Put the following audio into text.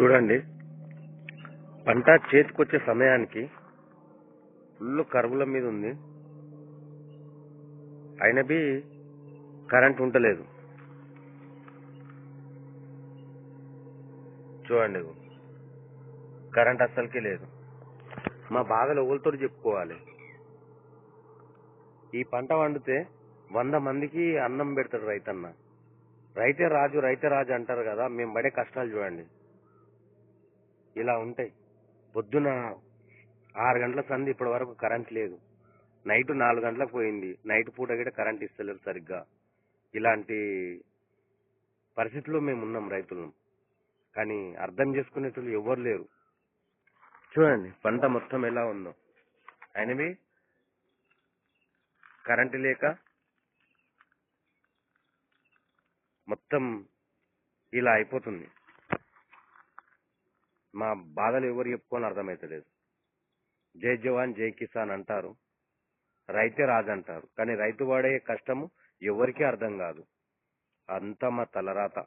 చూడండి. పంట చేతికొచ్చే సమయానికి ఫుల్ కరువుల మీద ఉంది. అయినవి కరెంట్ ఉండలేదు. చూడండి. కరెంట్ అస్సలకి లేదు. మా బాధలు ఒకరితో చెప్పుకోవాలి? ఈ పంట వండితే వంద మందికి అన్నం పెడతాడు రైతన్న. రైతే రాజు రైతే రాజు అంటారు కదా మేము పడే కష్టాలు చూడండి. ఇలా ఉంటాయి. పొద్దున ఆరు గంటల సంది ఇప్పటి వరకు కరెంట్ లేదు. నైట్ నాలుగు గంటలకు పోయింది. నైట్ పూట కూడా కరెంట్ ఇస్తలేరు సరిగ్గా. ఇలాంటి పరిస్థితుల్లో మేము ఉన్నాం రైతులను కానీ అర్థం చేసుకునేటోళ్ళు ఎవరు లేరు. చూడండి పంట మొత్తం ఎలా ఉందో. అయినవి? కరెంటు లేక మొత్తం ఇలా అయిపోతుంది. మా బాధలు ఎవరు చెప్పుకొని అర్థమవుతలేదు జై జవాన్ జై కిసాన్ అంటారు. రైతే రాజు అంటారు కానీ రైతు పడే కష్టము ఎవరికీ అర్థం కాదు. అంతా మా తలరాత.